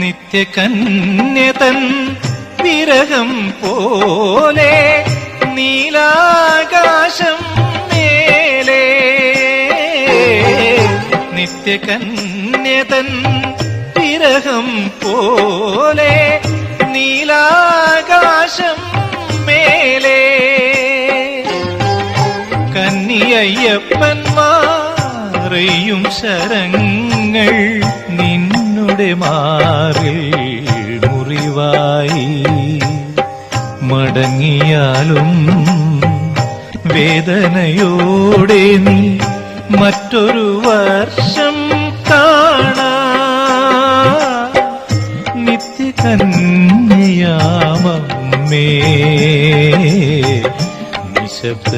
നിത്യകന്യതൻ വിരഹം പോലെ നീലാകാശം മേലെ. നിത്യകന്യതൻ വിരഹം പോലെ നീലാകാശം മേലെ. കന്നിയയ്യപ്പന്മാരെയും ശരങ്ങൾ നിന്നുടെ മാറിൽ മുറിവായി മടങ്ങിയാലും വേദനയോടെ നീ മറ്റൊരു വർഷം കാണാ. നിത്യകന്യയാമമ്മേ നിശബ്ദ